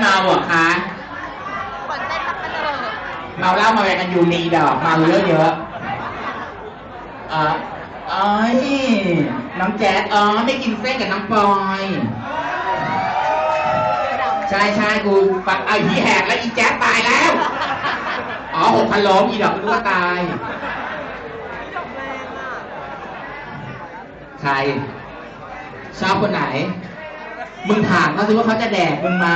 เมาเหรอคะขนเต้นสับปะเลอเมาเหล้ามาแวงกันยู่มีดอกเมาเยอะเยอะเออเอ้ยน้องแจ๊ดอ๋อไม่กินเส้นกับน้องปอย ใช่ใช่กูปักเอาหีแหกแล้วอีแจ๊ดตายแล้ว อ๋อหกพันล้มอีดอกรู้ว่าตายใครชอบคนไหน มึงถามเขาสิว่าเขาจะแดกมึงไหม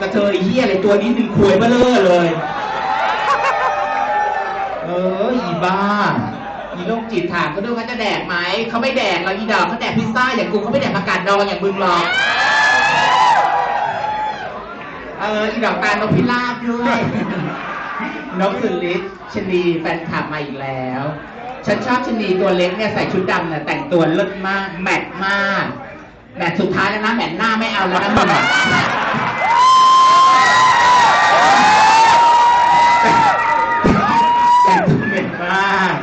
กระเทยเฮียอะไรตัวนี้หนึ่งควยเบ้อเร่อเลย เอออีบ้าอีโรคจิตถามก็ด้วยเขาจะแดกไหมเขาไม่แดกเราอีดอกเขาแดกพิซซ่าอย่างกูเขาไม่แดกผักกาดดองอย่างมึงหรอกเอออีดอกตาลนกพิราบด้วยนกสุลิศชนีแฟนคลับมาอีกแล้ว ฉันชอบชนีตัวเล็กเนี่ยใส่ชุดดำเนี่ยแต่งตัวเลิศมาก แมทมาก แมทสุดท้ายแล้วนะแมทหน้าไม่เอาแล้วนะมึงแต่งตัวเม็ดมาก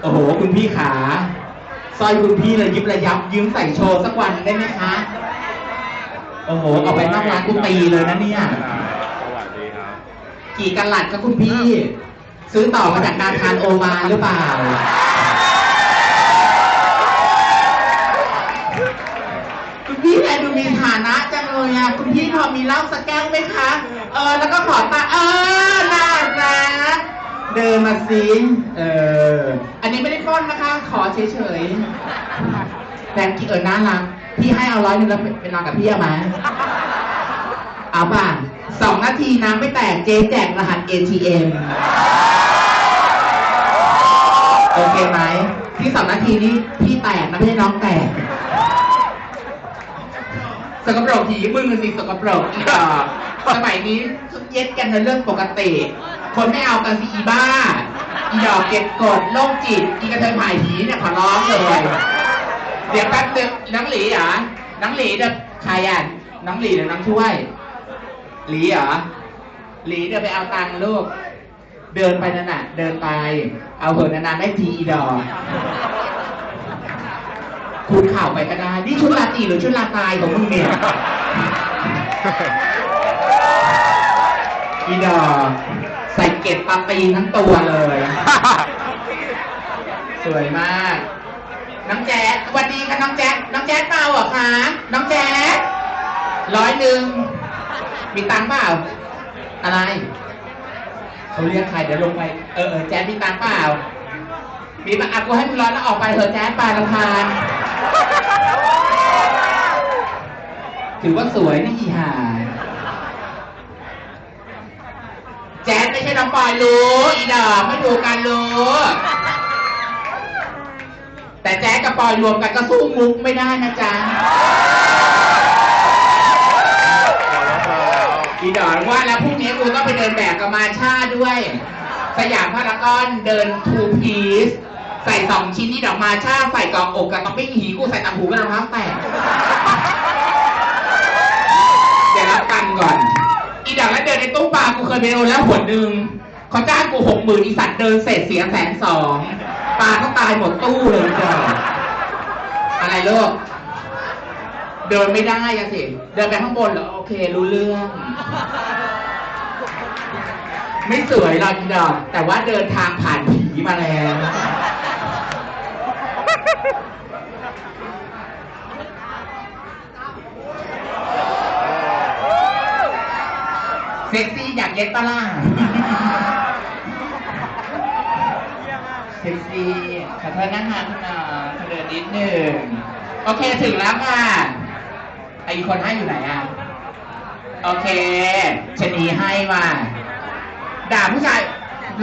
โอ้โห คุณพี่ขาสร้อยคุณพี่เลยยิบระยับยืมใส่โชว์สักวันได้ไหมคะ โอ้โห เอาไปนอกร้านกูตีเลยนะเนี่ย สวัสดีครับ กี่กันหลัดครับคุณพี่ ซื้อต่อมาจากการทานโอมาหรือเปล่า คุณพี่แลดูมีฐานะจัง เลยอะคุณพี่พอมีเหล้าสักแก้วไหมคะ เออ แล้วก็ขอตาเออน่ารักเดินมาสิเออ อันนี้ไม่ได้ปล้นนะคะ ขอเฉยๆแต่กี่เออน่ารักพี่ให้เอาร้อยหนึงแล้วไปนอนกับพี่เอาไหมเอาป่ะสองนาทีน้ำไม่แตกเจ๊แจกรหัส ATM โอเคไหมที่สองนาทีนี้พี่แตกนะไม่ใช่น้องแตก สกปรกหีมึงน่ะสิสกปรกอีดอกสมัยนี้เย็ดกันในเรื่องปกติ คนไม่เอากันสิอีบ้า อีดอกเก็บกดโรคจิต อีกระเทยผ่ายหีเนี่ยขอร้องเลยเดี๋ยวแป๊บนึงน้องหลีเหรอน้องหลีเดี๋ยวใครอะน้องหลีหรือน้องช่วย หลีเหรอหลีเดินไปเอาตังค์ลูก เดินไปนั่นน่ะ เดินไป เอาเหินนานๆได้ทีอีดอก คุณข่าวไปก็ได้ นี่ชุดลาตรีหรือชุดลาตายของมึงเนี่ยอีดอกใส่เก็บปลาตีนทั้งตัวเลย สวยมาก น้องแจ๊ดสวัสดีค่ะน้องแจ๊ดน้องแจ๊ดเมาเหรอคะน้องแจ๊ดร้อยหนึ่งมีตังค์เปล่า อะไรเขาเรียกใครเดี๋ยวลงไป เออเออแจ๊ดมีตังค์เปล่า มีปะอะกูให้มึงร้อนแล้วออกไปเถอะแจ๊ดปลาลำพาน ถือว่าสวยนี่อีห่าแจ๊ดไม่ใช่น้องปอยรู้อีดอกไม่ถูกกันรู้ แต่แจ๊ดกับปอยรวมกันก็สู้มุกไม่ได้นะจ๊ะอีดอนว่าแล้วพรุ่งนี้กูต้องไปเดินแบบกับมาชาด้วย สยามพารากอนเดินทูพีซ ใส่สองชิ้นนี่ดอกมาช่าใส่กรอบอกกับต๊อปปิ้งหีกูใส่ตำหูกับรองเท้าแตะเดี๋ยวรับกันก่อน อีดอกแล้วเดินในตู้ปลากูเคยไปโดนแล้วหนหนึ่งเขาจ้างกูหกหมื่นอีสัตว์เดินเสร็จเสียแสนสองปลาเขาตายหมดตู้เลยจ้ะอะไรลูกเดินไม่ได้อะสิ เดินไปข้างบนเหรอ โอเค รู้เรื่อง ไม่สวยหรอกอีดอกแต่ว่าเดินทางผ่านผีมาแล้ว เซ็กซี่อยากเย็ดปะล่ะเซ็กซี่ขอโทษนะคะคุณหมอขอเดินนิดหนึ่งโอเคถึงแล้วค่ะไออีกคนให้อยู่ไหนอะ โอเคชะนีให้มาด่าผู้ชาย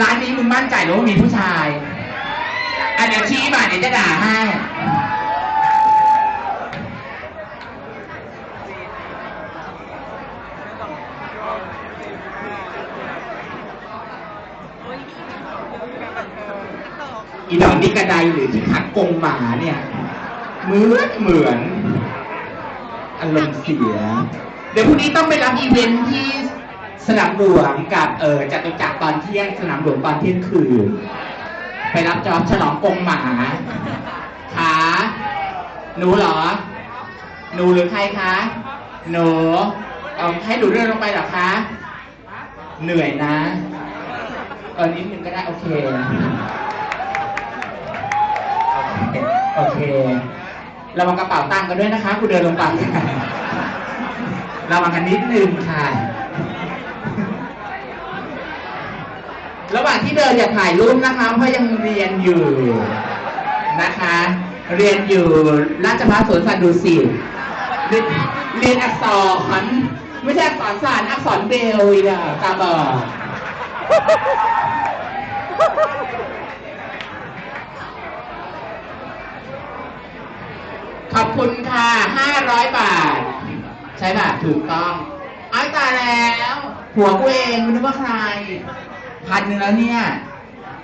ร้านนี้มึงมั่นใจเหรือว่ามีผู้ชายอันเดี๋ยวชี้มาเดี๋ยวจะด่าให้ อีดอกนี่กระไดหรือที่ขัดกรงหมาเนี่ย เหมือนเหมือนอารมณ์เสีย เดี๋ยวพรุ่งนี้ต้องไปรับอีเวนท์ที่สนามหลวงกับเออจตุจักรตอนเที่ยงสนามหลวงตอนเที่ยงคืนไปรับจอบฉลองกรงหมาขาหนูเหรอ หนูหรือใครคะหนูเอาให้หนูเดินลงไปหรอคะเหนื่อยนะเออนิดนึงก็ได้โอเค โอเคระวังกระเป๋าตังค์กันด้วยนะคะคุณเดินลงไประวังกันนิดนึงค่ะ ระหว่างที่เดินอย่าถ่ายรูปนะคะ เพราะยังเรียนอยู่นะคะ เรียนอยู่ราชภัฏสวนสัตว์ดุสิตเรียนเรียนอักษรไม่ใช่อักษรศาสตร์อักษรเบลอีกอะตาบอดขอบ คุณค่ะ500บาท ใช่ป่ะถูกต้องอ้ายตายแล้วหัวกูเองไม่รู้ว่าใคร พันหนึ่งแล้วเนี่ย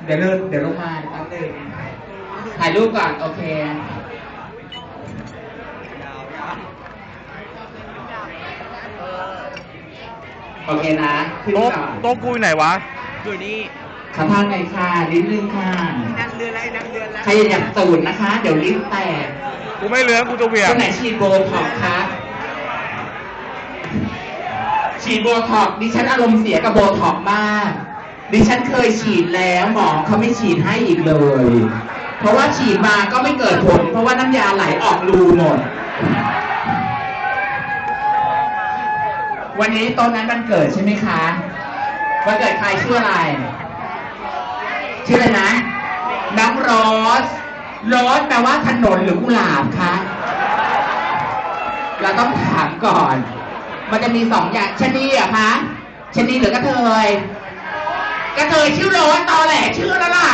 เดี๋ยวเดินเดี๋ยวลงมาแป๊บนึงถ่ายรูปก่อน โอเคโอเคนะขึ้นโต๊ะก่อน โต๊ะกูอยู่ไหนวะ อยู่นี่ ขอทานหน่อยค่ะนิดนึงค่ะนั่งเรือไรนั่งเรือไรใครอยากตูดนะคะ เดี๋ยวลิ้นแตกกูไม่เลื้อนกูจะเหวี่ยคงนไหนฉีดโบท็อกซ์คะฉีดโบท็อกซ์ดิฉันอารมณ์เสียกับโบท็อกซ์มากดิฉันเคยฉีดแล้วหมอเขาไม่ฉีดให้อีกเลย เพราะว่าฉีดมาก็ไม่เกิดผล เพราะว่าน้ำยาไหลออกรูหมด วันนี้โต๊ะนั้นมันเกิดใช่ไหมคะวันเกิดใครชื่ออะไร ชื่ออะไรนะ น้องโรสโรสแปลว่าถนนหรือกุหลาบคะเราต้องถามก่อน มันจะมีสองอย่างชนีอะคะชนีหรือกระเทยกระเทยชื่อโรสตอแหลชื่อแล้วล่ะ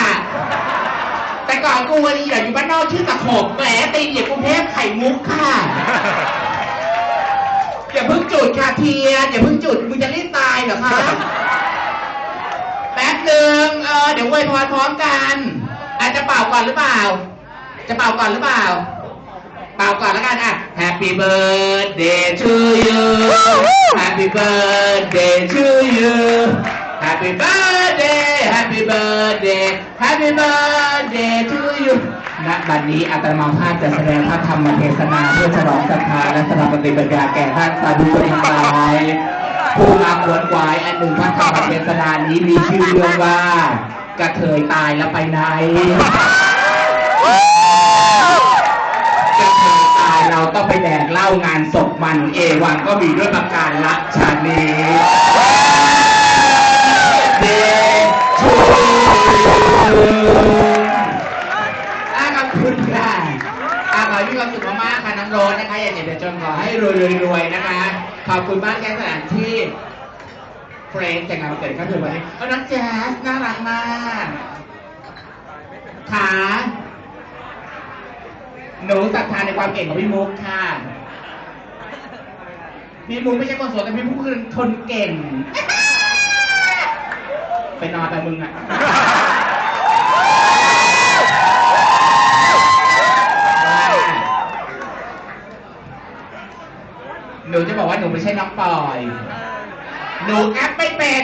แต่ก่อนกูวันนี้อยู่บ้านนอกชื่อตะขบแหมตีนเหยียบกรุงเทพไข่มุกค่ะอย่าเพิ่งจุดค่ะเทียนอย่าเพิ่งจุดมึงจะรีบตายเหรอคะ หนึ่งเออเดี๋ยวอวยพรพร้อมกัน อาจจะเป่าก่อนหรือเปล่า จะเป่าก่อนหรือเปล่า เป่าก่อนแล้วกันอะ Happy birthday to you Happy birthday to you Happy birthday Happy birthday Happy birthday to you ณบัดนี้อาตมาภาพจะแสดงพระธรรมเทศนาเพื่อฉลองศรัทธาและสนับปฏิบัติญาแก่ท่านสาธุชนทั้งหลาย ผู้มาขวนขวายอันหนึ่งพระธรรมเทศนานี้มีชื่อเรื่องว่ากระเทยตายแล้วไปไหนกระเทยตายเราต้องไปแดกเหล้างานศพมันเอวังก็มีด้วยประการละชาตินี้เดชูอาขอบคุณค่ะอาขอ ให้มีความสุขมากๆค่ะน้องโรสนะคะอย่าเจ็บอย่าจนขอให้รวยๆๆนะคะ ขอบคุณมากแก่สถานที่เฟรนด์แต่งงานวันเกิดเขาถือวันนี้เอาน้องแจ๊สน่ารักมากขาหนูศรัทธาในความเก่งของพี่มุกค่ะ พี่มุกไม่ใช่คนสวยแต่พี่มุกคือคนเก่ง ไปนอนไปมึงอะ หนูจะบอกว่าหนูไม่ใช่น้องปอย หนูแอปไม่เป็น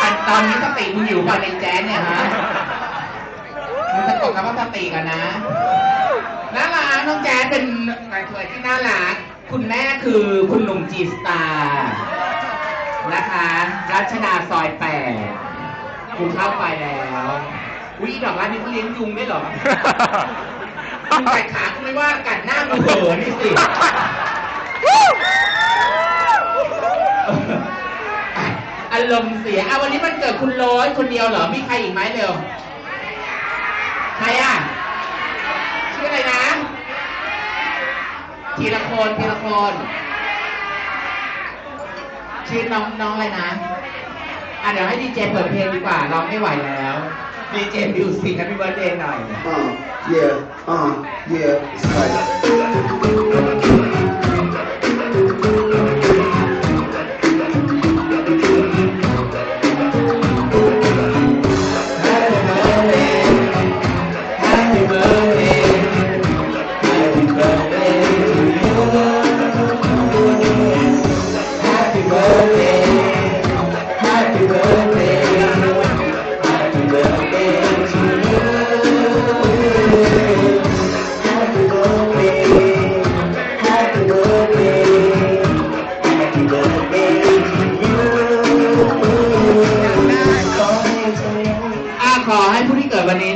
แต่ตอนนี้สติมึงอยู่ก่อนในแจ๊สเนี่ยฮะมึงสะกดคำว่าสติก่อนนะน่ารักน้องแจ๊สเป็นกระเทยที่น่ารัก คุณแม่คือคุณหนุ่มจีสตาร์นะคะ รัชดาซอยแปดกูเข้าไปแล้ว อุ้ยดอกร้านนี้เขาเลี้ยงยุงได้วยเหรอ ยุงกัดขากูไม่ว่ากัดหน้ากูเหินนี่สิอารมณ์เสียอะวันนี้มันเกิดคุณโรยคนเดียวเหรอ มีใครอีกไหมเร็ว ใครอะ ชื่ออะไรนะ ทีละคนทีละคน ชื่อน้องน้องอะไรนะ อะเดี๋ยวให้ดีเจเปิดเพลงดีกว่าร้องไม่ไหวแล้ว ดีเจมิวสิกแฮปปี้เบิร์ดเดย์หน่อย Uh, yeah, uh, yeah, it's like.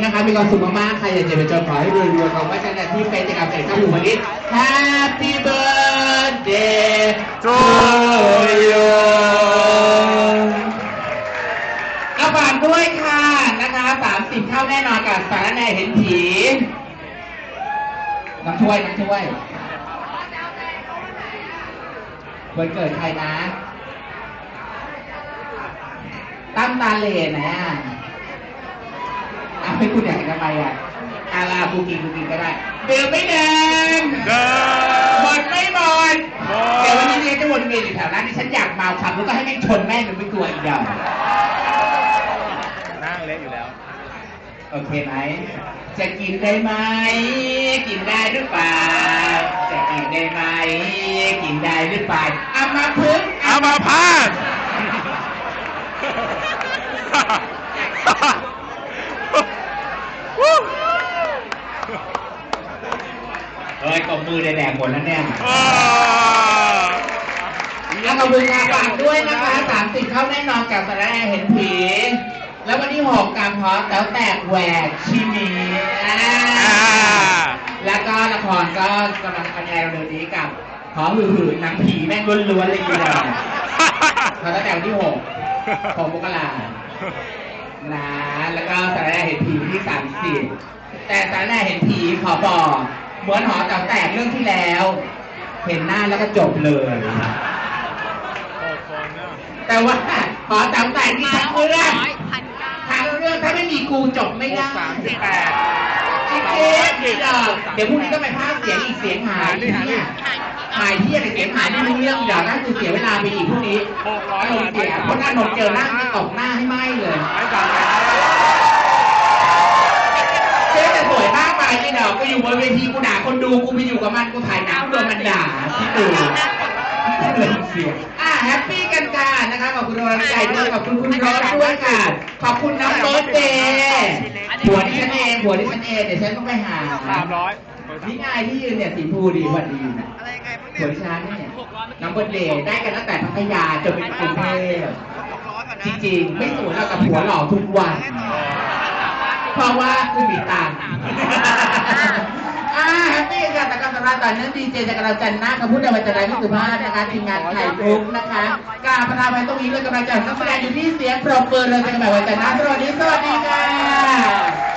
นะคะ มีความสุขมากๆ ใครอยากจะไปจอยขอให้รวยๆของว่าจะที่เฟซจากการเฟซข้าวหมูวันนี้ Happy birthday to you เอาฝากด้วยค่ะนะคะ30เข้าแน่นอนกับสารแน่เห็นผีน้ำถ้วยน้ำถ้วยวันเกิดใครนะ ตั้มตาเล่นะ ให้คุณอยากเห็นทำไมอะอาลากูกินกูกินก็ได้เดี๋ยวไม่แดงเดิหมนดไม่หมดหมดเดี๋ยววันนี้เนี่ยจะวนเวียนอยู่แถวนั้นที่ฉันอยากเมาขับแล้วก็ให้แม่งชนแม่งจนไม่กลัวอีกเดียวนั่งเละอยู่แล้ว โอเคไหม จะกินได้ไหม กินได้หรือเปล่า จะกินได้ไหม กินได้หรือเปล่าเอามาพึ่งอามาพาด เอ้ยกบมือแดงๆหมดแล้วเนี่ยอ่าแล้วขอบคุณค่ะฝากด้วยนะคะสามสิบเข้าแน่นอนกับสารแหน่เห็นผี แล้ววันที่หกการพอสแล้วแตกแหวกชิมีอ่าแล้วก็ละครก็กำลังบรรยายเร็วๆนี้กับขอหือหือหนังผีแม่งล้วนๆเลยทีเดียวเขาตั้งแต่วันที่หกหกมกรา นะแล้วก็สารแหน่เห็นผีวันที่สามสิบแต่สารแหน่เห็นผีขอบอกเหมือนหอแต๋วแตกเรื่องที่แล้ว เห็นหน้าแล้วก็จบเลย แต่ว่าขอแต๋วแตกที่ทั้งเรื่องพันเก้าทั้งเรื่องถ้าไม่มีกูจบไม่ได้สามสิบแปดจริงๆ เดี๋ยวพรุ่งนี้ก็ไปพากเสียงอีกเสียงหายหาดิหาดิหายที่อะไรเสียงหายไม่รู้เรื่องเดี๋ยวนั่นคือเสียเวลาไปอีกพรุ่งนี้หกร้อยอารมณ์เสียเพราะหน้านเจอหน้าไม่ตกหน้าให้ไหมเลยไอ้ามแปดเจ๊แต่สวยมากไปไอ้ดอกก็อยู่บนเวทีกูด่าคนดูกูไปอยู่กับมันกูถ่ายหนังโดนมันด่าที่ดูเลยเสียง แฮปปี้กันกันนะคะขอบคุณกำลังใจด้วยขอบคุณคุณรถด้วยค่ะ ขอบคุณน้องเบิร์ดเดย์หัวที่ฉันเองหัวที่ฉันเองเดี๋ยวฉันต้องไปหาสามร้อยนี่ไงที่ยืนเนี่ยสีพูดีกว่าดีนะอะไรยังไงบ้างหัเนี่วยที่ฉันเนี่ยน้องเบิร์ดเดย์ได้กันตั้งแต่พัทยาจนเป็นกรุงเทพหกร้อยก่อนนะจริงๆ ไม่สวยเรากับผัวหล่อทุกวัน เพราะว่าคือมีตังค์ นี่ค่ะแต่การสำหรับตอนนี้ดีเจจากเราจันทร์หน้าคำพูดในวันจันทร์ไรที่สุภาพนะคะทีมงานไทยทุกนะคะการะทานไว้ตรงนี้เลยกำลังใจนักแสดงอยู่ที่เสียงปรบมือเลยเป็นแบบวันจันทร์น้าสวัสดีสวัสดีค่ะ